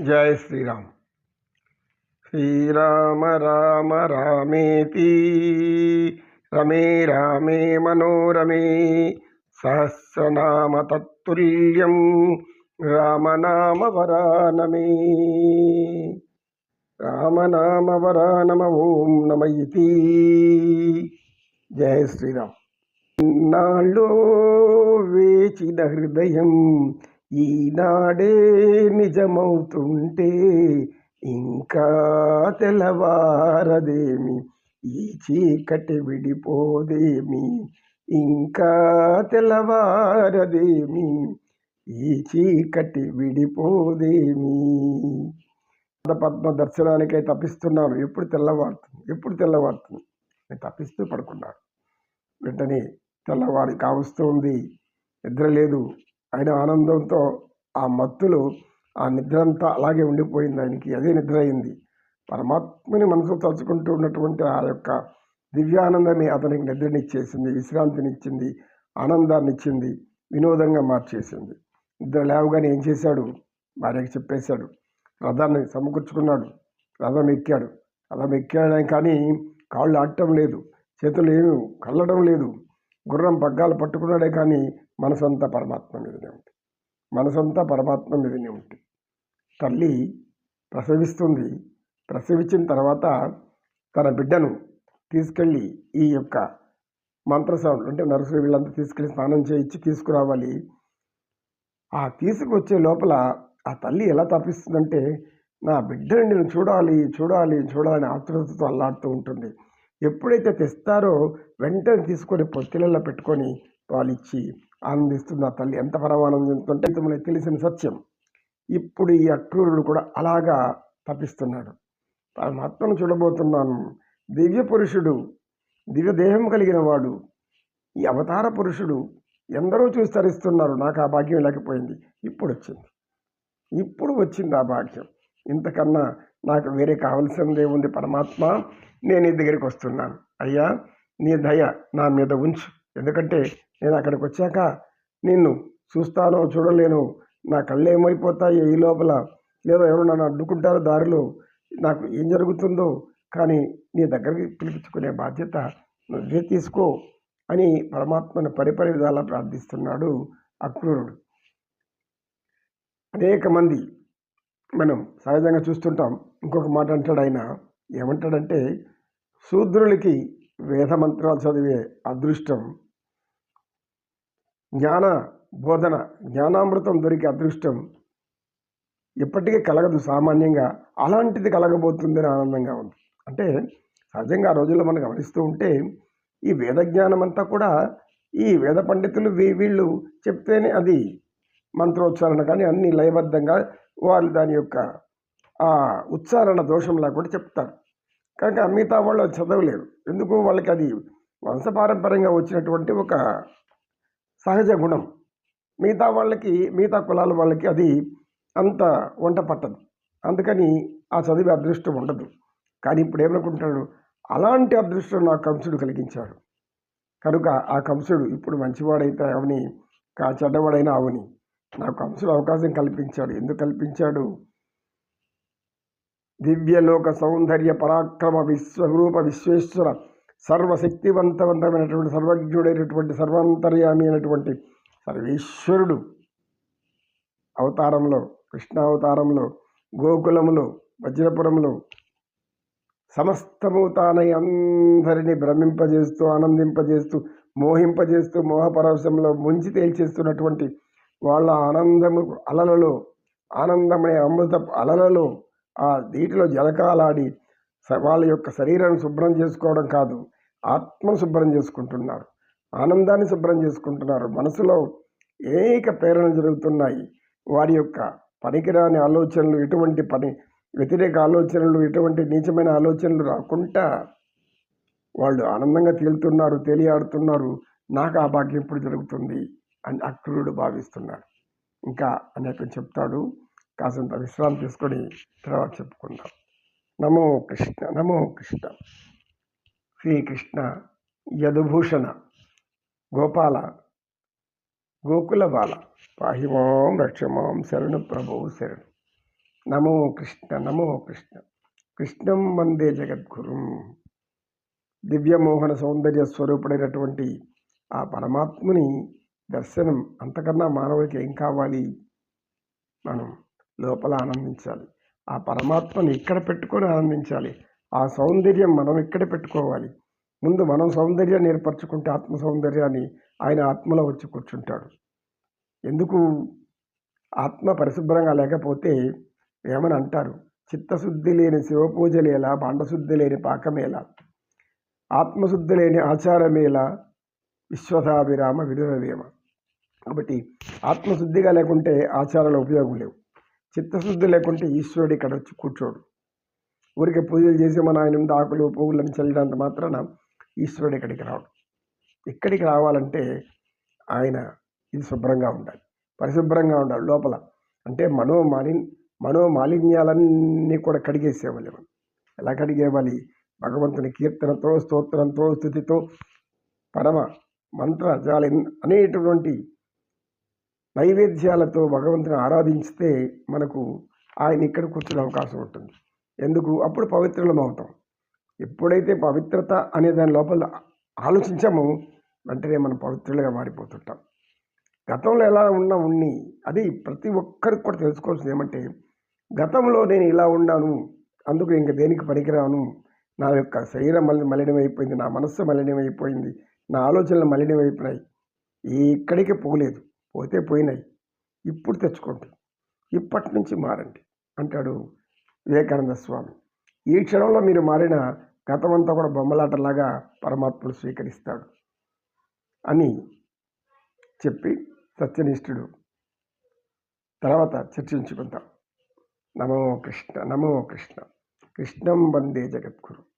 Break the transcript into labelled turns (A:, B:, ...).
A: జయ శ్రీరామ్. శ్రీరామ రామ రామేతి. రమే రామే మనోరమే. సహస్రనామ తత్తుల్యం. రామనామ వరానమే. రామనామ వరానమ ఓం నమ ఇతి. జయ శ్రీరామ్. నాళ్ళో వేచిన హృదయం ఈనాడే నిజమవుతుంటే ఇంకా తెల్లవారదేమి? ఈ చీకటి విడిపోదేమి? ఇంకా తెల్లవారదేమి? ఈ చీకటి విడిపోదేమి? పద్మ దర్శనానికై తప్పిస్తున్నాను ఎప్పుడు తెల్లవారుతుంది? ఎప్పుడు తెల్లవారుతుంది? నేను తప్పిస్తూ పడుకున్నాను వెంటనే తెల్లవారి కావస్తుంది. నిద్ర లేదు. ఆయన ఆనందంతో ఆ మత్తులు ఆ నిద్ర అంతా అలాగే ఉండిపోయింది ఆయనకి. అదే నిద్ర అయింది. పరమాత్మని మనసు తలుచుకుంటూ ఉన్నటువంటి ఆ యొక్క దివ్యానందమే అతనికి నిద్రనిచ్చేసింది విశ్రాంతినిచ్చింది ఆనందాన్ని ఇచ్చింది వినోదంగా మార్చేసింది. నిద్ర లేవగానే ఏం చేశాడు? భార్యకి చెప్పేశాడు. రథాన్ని సమకూర్చుకున్నాడు. రథం ఎక్కాడు. రథం ఎక్కాడు కానీ కాళ్ళు ఆడటం లేదు. చేతులు ఏమి కల్లడం లేదు. గుర్రం పగ్గాలు పట్టుకున్నాడే కానీ మనసంతా పరమాత్మ మీదనే ఉంది మనసంతా పరమాత్మ మీదనే ఉంది తల్లి ప్రసవిస్తుంది. ప్రసవించిన తర్వాత తన బిడ్డను తీసుకెళ్ళి ఈ యొక్క మంత్రసౌండ్ అంటే నర్సులు వీళ్ళంతా తీసుకెళ్ళి స్నానం చేయించి తీసుకురావాలి. ఆ తీసుకువచ్చే లోపల ఆ తల్లి ఎలా తప్పిస్తుందంటే నా బిడ్డని నేను చూడాలి చూడాలి చూడాలని ఆతృతతో అల్లాడుతూ ఉంటుంది. ఎప్పుడైతే తెస్తారో వెంటనే తీసుకొని పొత్తిళ్ళలో పెట్టుకొని పాలిచ్చి ఆనందిస్తుంది ఆ తల్లి. ఎంత పరమానందింటుంటే మనకి తెలిసిన సత్యం. ఇప్పుడు ఈ అక్రూరుడు కూడా అలాగా తప్పిస్తున్నాడు. పరమాత్మను చూడబోతున్నాను. దివ్య పురుషుడు దివ్య దేహం కలిగిన వాడు ఈ అవతార పురుషుడు ఎందరో చూసి తరిస్తున్నారు. నాకు ఆ భాగ్యం లేకపోయింది. ఇప్పుడు వచ్చింది. ఇప్పుడు వచ్చింది ఆ భాగ్యం. ఇంతకన్నా నాకు వేరే కావలసిందే ఉంది పరమాత్మ. నేను నీ దగ్గరికి వస్తున్నాను. అయ్యా నీ దయ నా మీద ఉంచు. ఎందుకంటే నేను అక్కడికి వచ్చాక నిన్ను చూస్తానో చూడలేను నా కళ్ళు ఏమైపోతాయి ఈ లోపల? లేదా ఎవరు నన్ను అడ్డుకుంటారో దారిలో? నాకు ఏం జరుగుతుందో? కానీ నీ దగ్గరికి పిలిపించుకునే బాధ్యత నువ్వే తీసుకో అని పరమాత్మను పరిపరి విధాలా ప్రార్థిస్తున్నాడు అక్రూరుడు. అనేక మంది మనం సహజంగా చూస్తుంటాం. ఇంకొక మాట అంటాడు ఆయన. ఏమంటాడంటే శూద్రులకి వేద మంత్రాలు చదివే అదృష్టం జ్ఞాన బోధన జ్ఞానామృతం దొరికే అదృష్టం ఎప్పటికీ కలగదు సామాన్యంగా. అలాంటిది కలగబోతుందని ఆనందంగా ఉంది. అంటే సహజంగా ఆ రోజుల్లో మనం గమనిస్తూ ఉంటే ఈ వేద జ్ఞానం అంతా కూడా ఈ వేద పండితులు వీ వీళ్ళు చెప్తేనే అది మంత్రోచ్చారణ కానీ అన్ని లయబద్ధంగా వాళ్ళు దాని యొక్క ఆ ఉచ్చారణ దోషంలా కూడా చెప్తారు. కనుక మిగతా వాళ్ళు చదవలేరు. ఎందుకు? వాళ్ళకి అది వంశపారంపర్యంగా వచ్చినటువంటి ఒక సహజ గుణం. మిగతా వాళ్ళకి మిగతా కులాల వాళ్ళకి అది అంత వంట పట్టదు. అందుకని ఆ చదివే అదృష్టం ఉండదు. కానీ ఇప్పుడు ఏమనుకుంటాడు అలాంటి అదృష్టం నా కంసుడు కలిగించాడు. కనుక ఆ కంసుడు ఇప్పుడు మంచివాడైతే అవని కా చెడ్డవాడైనా అవని నాకు కంసుడు అవకాశం కల్పించాడు. ఎందుకు కల్పించాడు? దివ్యలోక సౌందర్య పరాక్రమ విశ్వరూప విశ్వేశ్వర సర్వశక్తివంతవంతమైనటువంటి సర్వజ్ఞుడైనటువంటి సర్వాంతర్యామి అయినటువంటి సర్వేశ్వరుడు అవతారంలో కృష్ణావతారంలో గోకులములో వజ్రపురంలో సమస్తము తానై అందరినీ భ్రమింపజేస్తూ ఆనందింపజేస్తూ మోహింపజేస్తూ మోహపరవశంలో ముంచి తేల్చేస్తున్నటువంటి వాళ్ళ ఆనందము అలలలో ఆనందమనే అమృత అలలలో ఆ నీటిలో జలకాలాడి వాళ్ళ యొక్క శరీరాన్ని శుభ్రం చేసుకోవడం కాదు ఆత్మను శుభ్రం చేసుకుంటున్నారు ఆనందాన్ని శుభ్రం చేసుకుంటున్నారు. మనసులో ఏక ప్రేరణలు జరుగుతున్నాయి. వారి యొక్క పనికిరాని ఆలోచనలు ఎటువంటి పని వ్యతిరేక ఆలోచనలు ఎటువంటి నీచమైన ఆలోచనలు రాకుండా వాళ్ళు ఆనందంగా తేలుతున్నారు తేలియాడుతున్నారు. నాకు ఆ భాగ్యం ఇప్పుడు జరుగుతుంది అని అక్రూరుడు భావిస్తున్నాడు. ఇంకా అనేక చెప్తాడు. కాసంత విశ్రాంతి తీసుకొని తర్వాత చెప్పుకుందాం. నమో కృష్ణ నమో కృష్ణ. శ్రీకృష్ణ యదుభూషణ గోపాల గోకుల బాల. పాహిమాం రక్షమాం శరణు ప్రభు శరణు. నమో కృష్ణ నమో కృష్ణ. కృష్ణం వందే జగద్గురుం. దివ్యమోహన సౌందర్య స్వరూపుడైనటువంటి ఆ పరమాత్ముని దర్శనం అంతకన్నా మానవుడికి ఏం కావాలి? మనం లోపల ఆనందించాలి. ఆ పరమాత్మని ఇక్కడ పెట్టుకొని ఆనందించాలి. ఆ సౌందర్యం మనం ఇక్కడ పెట్టుకోవాలి. ముందు మనం సౌందర్యాన్ని ఏర్పరచుకుంటే ఆత్మ సౌందర్యాన్ని ఆయన ఆత్మలో వచ్చి కూర్చుంటాడు. ఎందుకు? ఆత్మ పరిశుభ్రంగా లేకపోతే ఏమని అంటారు? చిత్తశుద్ధి లేని శివపూజలేలా బాండశుద్ధి లేని పాకమేలా ఆత్మశుద్ధి లేని ఆచారమేలా విశ్వధాభిరామ విడురవేమ కాబట్టి ఆత్మశుద్ధిగా లేకుంటే ఆచారాల ఉపయోగం లేవు. చిత్తశుద్ధి లేకుంటే ఈశ్వరుడు ఇక్కడ వచ్చి కూర్చోడు. ఊరికే పూజలు చేసి మన ఆయన ఆకులు పువ్వులను చల్లడంత మాత్రాన ఈశ్వరుడు ఇక్కడికి రావడం ఇక్కడికి రావాలంటే ఆయన ఇది శుభ్రంగా ఉండాలి. పరిశుభ్రంగా ఉండాలి లోపల. అంటే మనో మాలి మనో మాలిన్యాలన్నీ కూడా కడిగేసేవాలి మనం. ఎలా కడిగేవాలి? భగవంతుని కీర్తనతో స్తోత్రంతో స్థుతితో పరమ మంత్ర జాల అనేటువంటి నైవేద్యాలతో భగవంతుని ఆరాధించితే మనకు ఆయన ఇక్కడ కూర్చునే అవకాశం ఉంటుంది. ఎందుకు? అప్పుడు పవిత్రులం అవుతాం ఎప్పుడైతే పవిత్రత అనే దాని లోపల ఆలోచించామో వెంటనే మనం పవిత్రులుగా మారిపోతుంటాం. గతంలో ఎలా ఉన్నా ఉన్ని అది ప్రతి ఒక్కరికి కూడా తెలుసుకోవాల్సింది ఏమంటే గతంలో నేను ఇలా ఉన్నాను అందుకు ఇంక దేనికి పనికిరాను నా యొక్క శరీరం మలినం మలినమైపోయింది నా మనస్సు మలినమైపోయింది నా ఆలోచనలు మలినమైపోయినాయి ఇక్కడికి పోలేదు. పోతే పోయినాయి. ఇప్పుడు తెచ్చుకోండి. ఇప్పటి నుంచి మారండి అంటాడు వివేకానంద స్వామి. ఈ క్షణంలో మీరు మారిన గతమంతా కూడా బొమ్మలాటలాగా పరమాత్ముడు స్వీకరిస్తాడు అని చెప్పి సత్యనిష్ఠుడు తర్వాత చర్చించుకుందాం. నమో కృష్ణ నమో కృష్ణ. కృష్ణం వందే జగద్గురు.